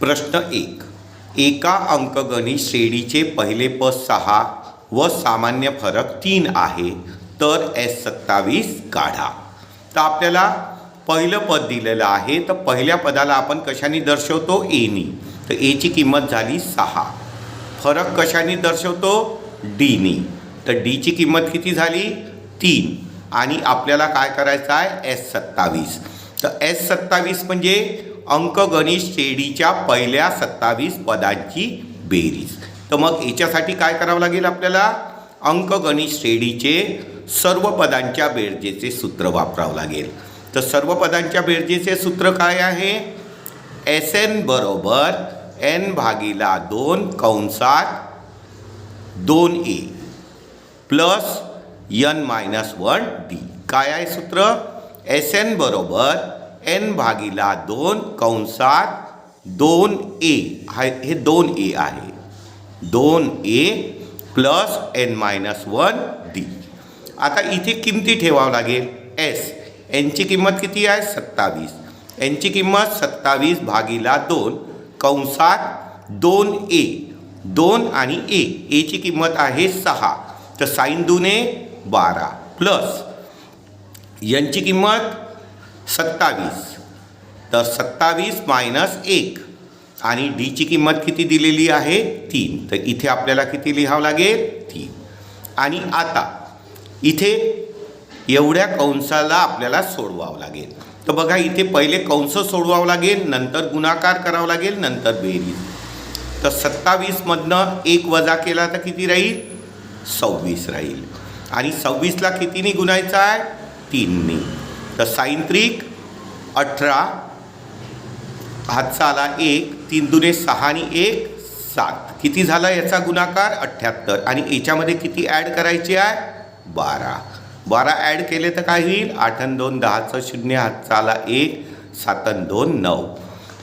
प्रश्न एक. एका अंकगणित श्रेणीचे पहिले पद सहा व सामान्य फरक तीन आहे तर एस सत्तावीस काढा. तर आपल्याला पहिलं पद दिलेलं आहे तर पहिल्या पदाला आपण कशाने दर्शवतो? एनी तर एची किंमत झाली सहा. फरक कशाने दर्शवतो? डीनी तर डीची किंमत किती झाली? तीन. आणि आपल्याला काय करायचं आहे? एस सत्तावीस. तर एस सत्तावीस म्हणजे अंकगणित श्रेणीच्या पहिल्या सत्तावीस पदांची बेरीज. तर मग याच्यासाठी काय करावं लागेल आपल्याला? अंकगणित श्रेणीचे सर्व पदांच्या बेरजेचे सूत्र वापरावं लागेल. तर सर्व पदांच्या बेरजेचे सूत्र काय आहे? एस एन बरोबर एन भागीला दोन कंसात दोन A plus N minus one D. काय आहे सूत्र? एस एन बरोबर एन भागीला दोन कंसात दोन ए हाय हे दोन ए आहे. दोन A plus N minus one D. आता इथे किमती ठेवावं लागेल. एस एनची किंमत किती आहे? सत्तावीस. एनची किंमत सत्तावीस भागीला दोन कंसात दोन ए. दोन आणि ए एची किंमत आहे सहा. तर साईन दुने बारा. प्लस यांची किंमत सत्तावीस. तर सत्तावीस मायनस एक. आणि डीची किंमत किती दिलेली आहे? तीन. तर इथे आपल्याला किती लिहावं लागेल? तीन. आणि आता इथे एवढ्या कंसाला आपल्याला सोडवावं लागेल. तर बघा इथे पहिले कंस सोडवावं लागेल नंतर गुणाकार करावं लागेल नंतर बेरीज. तर सत्तावीसमधनं एक वजा केला तर किती राहील? सव्वीस राहील. आणि सव्वीसला कितीने गुणायचा आहे? तीनने. तर सायंत्रिक अठरा हातचा आला एक तीन दुने सहा आणि एक सात. किती झाला याचा गुणाकार? अठ्ठ्याहत्तर. आणि याच्यामध्ये किती ॲड करायचे आहे? बारा. बारा ॲड केले तर काय होईल? आठ आणि दोन दहाचं शून्य हातचा आला एक सात आणि दोन नऊ.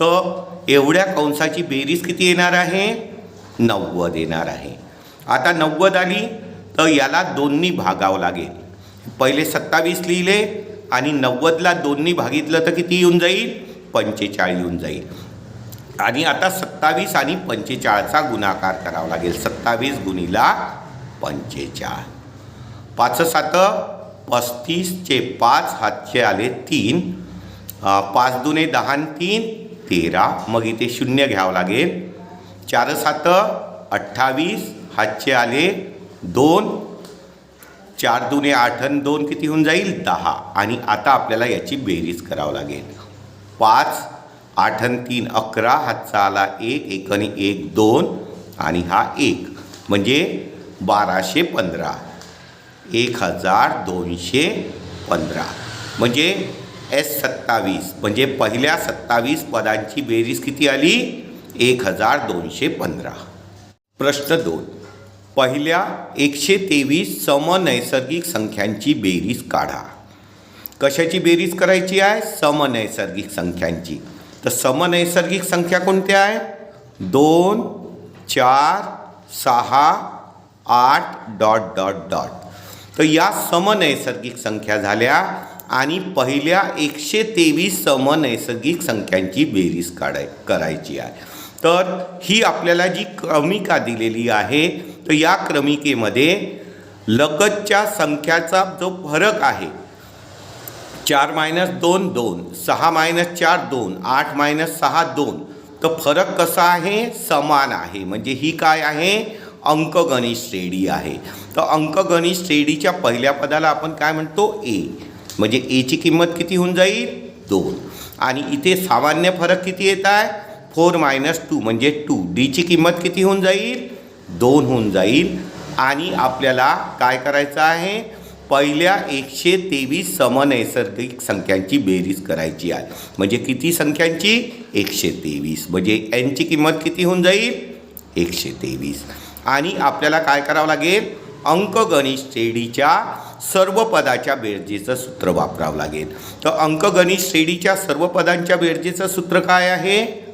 तर एवढ्या कंसाची बेरीज किती येणार आहे? नव्वद येणार आहे. आता नव्वद आली तर याला दोन्ही भागावं लागेल. पहिले सत्तावीस लिहिले आणि नव्वदला दोन्ही भागितलं तर किती येऊन जाईल? पंचेचाळीस येऊन जाईल. आणि आता सत्तावीस आणि पंचेचाळचा गुणाकार करावा लागेल. सत्तावीस गुणीला पंचेचाळ. पाच सात पस्तीसचे पाच हातचे आले तीन. पाच दुने दहा तीन तेरा. मग इथे शून्य घ्यावं लागेल. चार सात अठ्ठावीस हातचे आले दोन. चार दुने आठ आणि दोन किती होऊन जाईल? दहा. आणि आता आपल्याला याची बेरीज करावं लागेल. पाच आठ आणि तीन अकरा. हातचा आला एक एक आणि एक दोन. आणि हा एक. म्हणजे बाराशे पंधरा. एक हजार दोनशे पंधरा. म्हणजे एस सत्तावीस. म्हणजे पहिल्या सत्तावीस पदांची बेरीज किती आली? एक हजार दोनशे पंधरा. प्रश्न दोन. पहिल्या एकशे तेवीस समनैसर्गिक संख्यांची बेरीज काढा. कशाची बेरीज करायची आहे? समनैसर्गिक संख्यांची. तर समनैसर्गिक संख्या कोणत्या आहे? दोन चार सहा आठ डॉट डॉट डॉट. तर या समनैसर्गिक संख्या झाल्या आणि पहिल्या एकशे तेवीस समनैसर्गिक संख्यांची बेरीज काढाय करायची आहे. तर ही आपल्याला जी क्रमिका दिलेली आहे तर या क्रमिकेमध्ये लगतच्या संख्याचा जो फरक आहे चार मायनस दोन दोन सहा मायनस चार दोन आठ मायनस सहा दोन तर फरक कसा आहे? समान आहे. म्हणजे ही काय आहे? अंकगणित श्रेणी आहे. तर अंकगणित श्रेणीच्या पहिल्या पदाला आपण काय म्हणतो? ए म्हणजे एची किंमत किती होऊन जाईल? दोन. आणि इथे सामान्य फरक किती येत आहे? फोर मायनस टू म्हणजे टू. डीची किंमत किती होऊन जाईल? दोन होऊन जाईल. आणि आपल्याला काय करायचं आहे? पहिल्या एकशे तेवीस समनैसर्गिक संख्यांची बेरीज करायची आहे. म्हणजे किती संख्यांची? एकशे तेवीस. म्हणजे एनची किंमत किती होऊन जाईल? एकशे तेवीस. आणि आपल्याला काय करावं लागेल? अंकगणित श्रेणीच्या सर्व पदाच्या बेरजेचं सूत्र वापरावं लागेल. तर अंकगणित श्रेणीच्या सर्व पदांच्या बेरजेचं सूत्र काय आहे?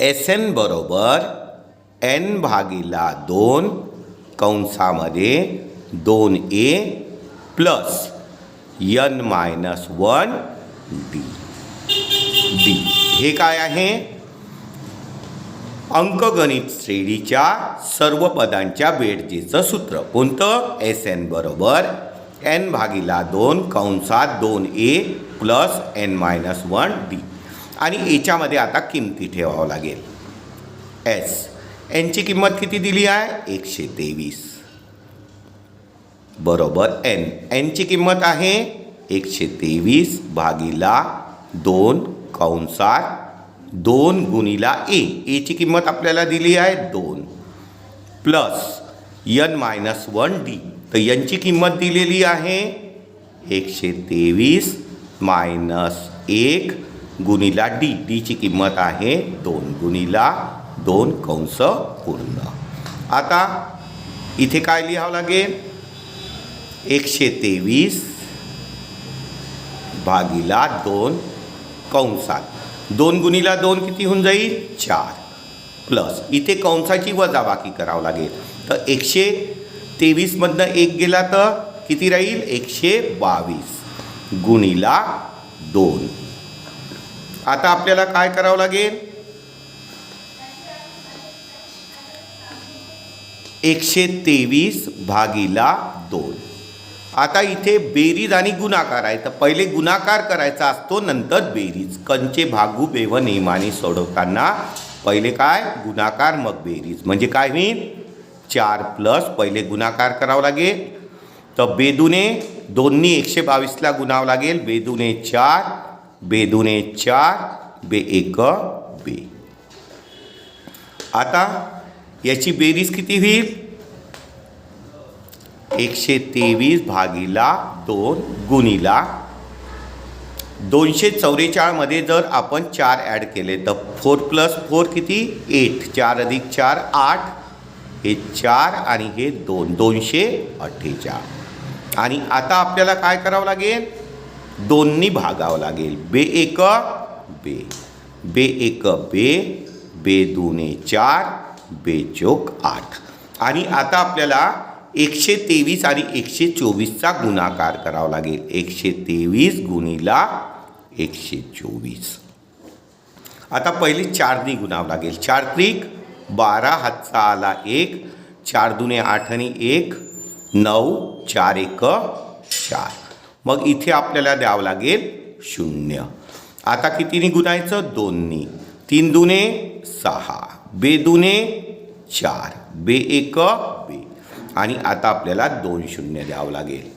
एस एन बरोबर एन भागीला दोन कंसामध्ये दोन A plus N minus one D D हे काय आहे? अंकगणित श्रेणीच्या सर्व पदांच्या बेडजेचं सूत्र. कोणतं? एस एन बरोबर एन भागीला दोन कंसात दोन A plus N minus one D आणि याच्यामध्ये आता किमती ठेवावं लागेल. एस एनची किंमत किती दिली आहे? एकशे तेवीस. बरोबर एन एनची किंमत आहे एकशे तेवीस भागीला दोन कंसात दोन गुणीला ए एची किंमत आपल्याला दिली आहे दोन. Plus N minus one D तर यनची किंमत दिलेली आहे एकशे तेवीस मायनस एक गुणीला डी डीची किंमत आहे दोन. गुणीला दोन कंस पूर्ण. आता इथे काय लिहावं लागेल? एकशे तेवीस भागीला दोन कंसात. दोन गुणीला दोन किती होऊन जाईल? चार. प्लस इथे कंसाची वजाबाकी करावं लागेल. तर एकशे तेवीसमधनं एक गेला तर किती राहील? एकशे बावीस. गुणीला दोन. आता आपल्याला काय करावं लागेल? एकशे तेवीस भागीला दोन. आता इथे बेरीज आणि गुणाकार आहे. तर पहिले गुणाकार करायचा असतो नंतर बेरीज. कंचे भागू बेव नियमाने सोडवताना पहिले काय? गुणाकार मग बेरीज. म्हणजे काय होईल? चार प्लस पहिले गुणाकार करावं लागेल. तर बेदुने दोन्ही एकशे बावीसला गुणावं लागेल. बेदुने चार बे दुने चार बे एक बे. आता याची बेरीज किती होईल? एकशे तेवीस भागीला दोन गुणीला दोनशे चौवेचाळमध्ये जर आपण चार ॲड केले तर फोर प्लस फोर किती? एट. चार अधिक चार आठ. हे चार आणि हे दोन दोनशे अठ्ठेचाळ. आणि आता आपल्याला काय करावं लागेल? दोन्ही भागावं लागेल. बे एक बे. बे एक बे. बे दुने चार बे चोक आठ. आणि आता आपल्याला एकशे तेवीस आणि एकशे चोवीसचा गुणाकार करावा लागेल. एकशे तेवीस गुणीला एकशे चोवीस. आता पहिले चारनी गुणावं लागेल. चार त्रिक बारा हातचा आला एक. चार दुने आठ आणि एक. नऊ चार एक चार. मग इथे आपल्याला द्यावं लागेल शून्य. आता कितीने गुणायचं? दोननी. तीन दुने सहा. बे दुने चार. बे एक बे. आणि आता आपल्याला दोन शून्य द्यावं लागेल.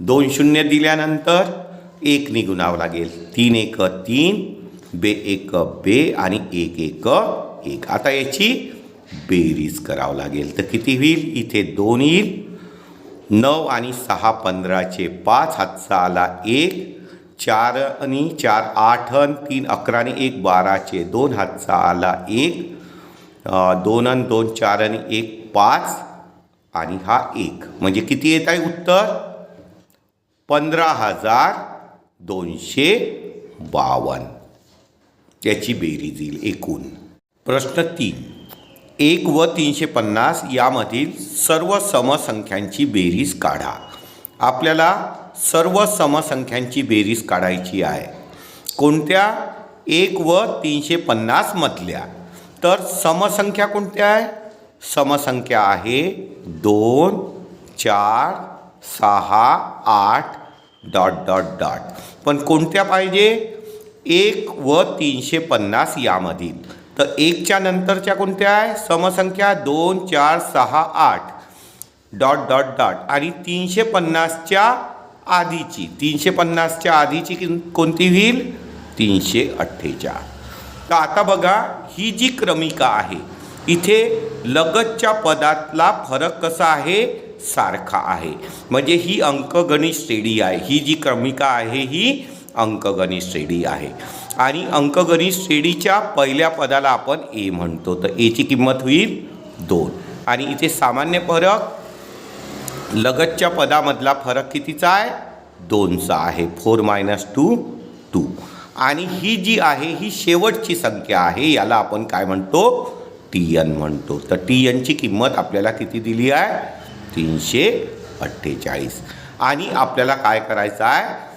दोन शून्य दिल्यानंतर एक निगुणावं लागेल. तीन एक तीन. बे एक बे. आणि एक एक एक. आता याची बेरीज करावं लागेल. तर किती होईल? इथे दोन येईल. नऊ आणि सहा पंधराचे पाच हातचा आला एक चार आणि चार आठ अन तीन अकरा आणि एक बाराचे दोन हातचा आला एक दोन आणि दोन चार आणि एक पाच आणि हा एक. म्हणजे किती येत आहे उत्तर? पंधरा हजार दोनशे बावन्न. त्याची बेरीज येईल एकूण. प्रश्न तीन. एक व तीनशे पन्नास यामधील सर्व समसंख्यांची बेरीज काढा. आपल्याला सर्व समसंख्यांची बेरीज काढायची आहे. कोणत्या? एक व तीनशे पन्नासमधल्या तर समसंख्या कोणत्या आहे? समसंख्या आहे दोन चार सहा आठ डॉट डॉट डॉट. पण कोणत्या पाहिजे? एक व तीनशे पन्नास यामधील. तर एकच्या नंतरच्या कोणत्या आहे? समसंख्या दोन चार सहा आठ. डॉट डॉट डॉट आणि तीनशे पन्नासच्या आधीची. तीनशे पन्नासच्या आधीची किं कोणती होईल? तीनशे अठ्ठेचाळ तर आता बघा ही जी क्रमिका आहे इथे लगतच्या पदातला फरक कसा आहे? सारखा आहे. म्हणजे ही अंकगणित श्रेणी आहे. ही जी क्रमिका आहे ही अंकगणित श्रेणी आहे. आणि अंकगणित श्रेणीच्या पहिल्या पदाला आपण ए म्हणतो. तर एची किंमत होईल दोन. आणि इथे सामान्य फरक लगतच्या पदामधला फरक कितीचा आहे? दोनचा आहे. Four minus two two. आणि ही जी आहे ही शेवटची संख्या आहे याला आपण काय म्हणतो? टी एन म्हणतो. तर टी एनची किंमत आपल्याला किती दिली आहे? तीनशे अठ्ठेचाळीस. आणि आपल्याला काय करायचं आहे?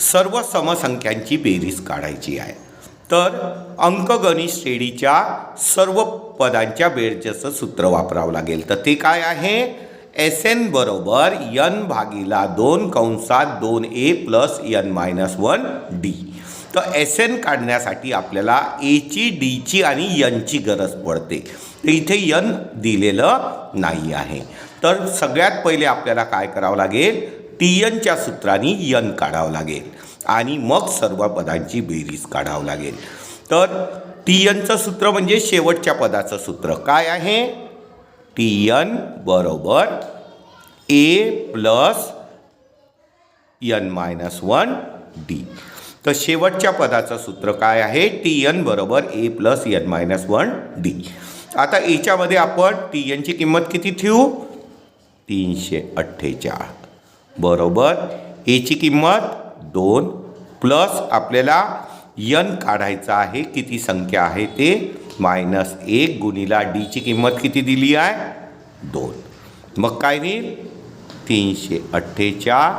सर्व समसंख्यांची बेरीज काढायची आहे. तर अंकगणित श्रेणीच्या सर्व पदांच्या बेरजेचं सूत्र वापरावं लागेल. तर ते काय आहे? एस एन बरोबर यन भागीला दोन कंसात दोन A plus N minus one D. तर एस एन काढण्यासाठी आपल्याला एची डीची आणि यनची गरज पडते. तर इथे यन दिलेलं नाही आहे. तर सगळ्यात पहिले आपल्याला काय करावं लागेल? टी एनच्या सूत्राने यन काढावं लागेल. आणि मग सर्व पदांची बेरीज काढावं लागेल. तर टी एनचं सूत्र म्हणजे शेवटच्या पदाचं सूत्र. काय आहे? टी एन बरोबर A plus N minus one D. तर शेवटच्या पदाचं सूत्र काय आहे? टी एन बरोबर A plus N minus one D. आता याच्यामध्ये आपण टी एनची किंमत किती ठेवू? तीनशे अठ्ठेचाळ बरोबर? एची किंमत दोन प्लस आपल्याला यन काढायचं आहे. किती संख्या आहे ते? मायनस एक गुणिला डीची किंमत किती दिली आहे? दोन. मग काय होईल तीनशे अठ्ठेचाळ.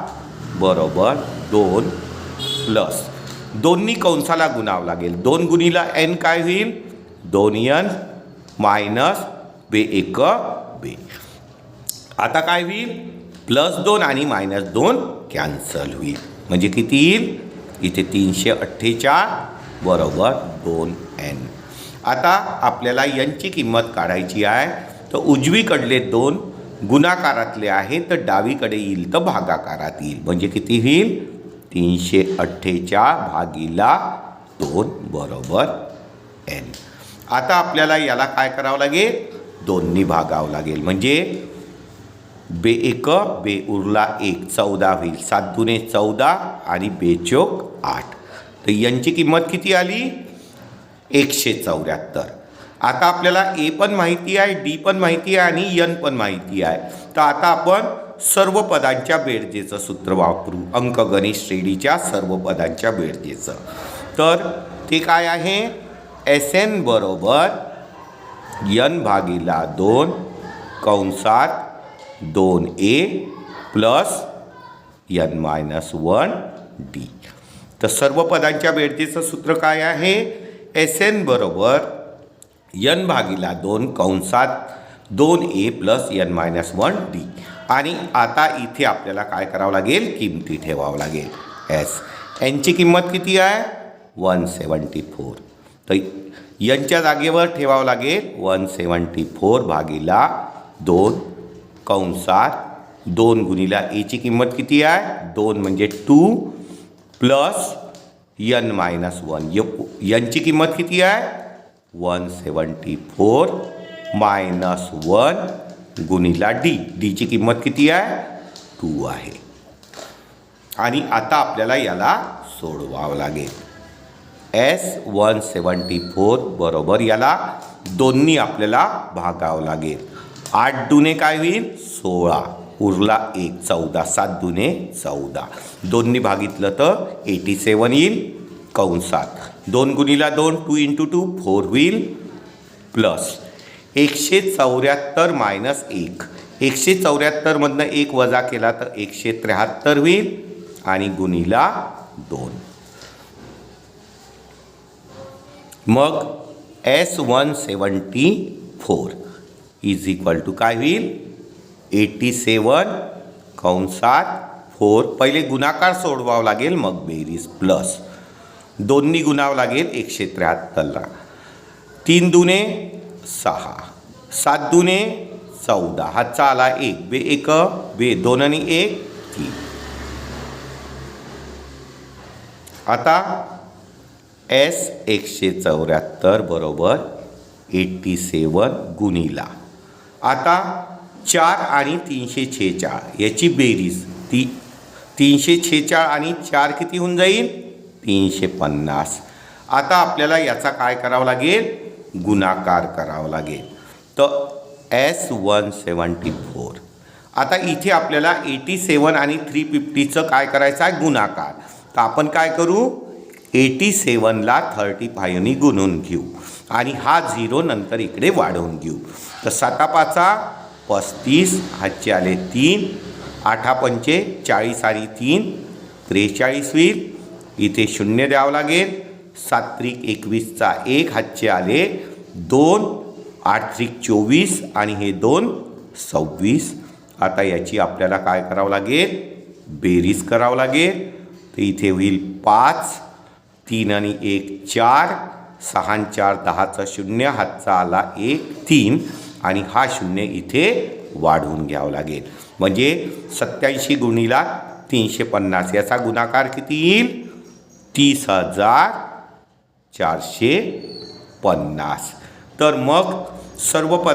बरोबर? दोन प्लस. दोन्ही कंसाला गुणावं लागेल. दोन गुणीला एन काय होईल? दोन यन मायनस बे एक बे. आता काय होईल? प्लस दोन आणि मायनस दोन कॅन्सल होईल. म्हणजे किती येईल? इथे तीनशे अठ्ठेचाळ बरोबर दोन एन. आता आपल्याला यांची किंमत काढायची आहे. तर उजवीकडले दोन गुणाकारातले आहे तर डावीकडे येईल तर भागाकारात येईल. म्हणजे किती होईल? तीनशे अठ्ठेचाळ भागीला दोन बरोबर एन. आता आपल्याला याला काय करावं लागेल? दोन्ही भागावं लागेल. म्हणजे बे एक बे उरला एक. चौदा होईल. सात दुने चौदा आणि बेचोक आठ. तर यांची किंमत किती आली? एकशे चौऱ्याहत्तर. आता आपल्याला ए पण माहिती आहे डी पण माहिती आहे आणि यन पण माहिती आहे. तर आता आपण सर्व पदांच्या बेरजेचं सूत्र वापरू. अंकगणित श्रेणीच्या सर्व पदांच्या बेरजेचं. तर ते काय आहे? एस एन बरोबर यन भागीला दोन कंसात दोन A plus N minus one D. तर सर्व पदांच्या बेडतीचं सूत्र काय आहे? एस एन बरोबर यन भागीला दोन कंसात दोन A plus N minus one D. आणि आता इथे आपल्याला काय करावं लागेल? किमती ठेवावं लागेल. एस. यांची किंमत किती आहे? One seventy four. तर यांच्या जागेवर ठेवावं लागेल वन सेवन्टी फोर भागीला दोन कंसात दोन गुणिला एची किंमत किती आहे? दोन म्हणजे two plus N minus one. यनची किंमत किती आहे? One seventy four minus one गुणिला D. डीची किंमत किती आहे? टू आहे. आणि आता आपल्याला याला सोडवावं लागेल. एस वन सेवन्टी फोर बरोबर याला दोन्ही आपल्याला भागावं लागेल. आठ दुने काय होईल? सोळा. उरला एक चौदा. सात दुने चौदा. दोन्ही भागितलं तर एटी सेवन येईल कंसात दोन गुणीला दोन टू इंटू टू फोर होईल प्लस एकशे चौऱ्याहत्तर मायनस एक. एकशे चौऱ्याहत्तरमधनं एक वजा केला तर एकशे त्र्याहत्तर होईल आणि गुणीला दोन. मग S one seventy four is equal to काय होईल? एटी सेवन कंसात फोर पहिले गुणाकार सोडवावं लागेल मग बेरीज प्लस दोन्ही गुणावं लागेल एकशे त्र्याहत्तरला. तीन दुने सहा. सात दुने चौदा. हा चाला एक. बे एक बे दोन आणि एक तीन. आता एस एकशे चौऱ्याहत्तर बरोबर एट्टी सेवन गुणीला. आता चार आणि तीनशे छेचाळ. याची बेरीज ती तीनशे छेचाळ आणि चार किती होऊन जाईल? तीनशे पन्नास. आता आपल्याला याचा काय करावं लागेल? गुणाकार करावा लागेल. तर एस वन सेवन्टी फोर. आता इथे आपल्याला एटी सेवन आणि थ्री फिफ्टीचं काय करायचं आहे? गुणाकार. तर आपण काय करू? एटी सेवनला थर्टी फायनी गुणून घेऊ. आणि हा झिरो नंतर इकडे वाढवून घेऊ. तर साता पाचा पस्तीस हातचे आले तीन आठा पंचे चाळीस आणि तीन त्रेचाळीस होईल. इथे शून्य द्यावं लागेल. सात त्रिक एकवीसचा एक हातचे आले दोन आठ त्रिक चोवीस आणि हे दोन सव्वीस. आता याची आपल्याला काय करावं लागेल? बेरीज करावं लागेल. तर इथे होईल पाच तीन आणि एक चार सहा चार दहाचा शून्य हातचा आला एक तीन आणि हा शून्य इथे वाढवून घ्यावं लागेल. म्हणजे सत्याऐंशी गुणीला तीनशे पन्नास. याचा गुणाकार किती येईल? तीस हजार चारशे पन्नास. तर मग सर्व पद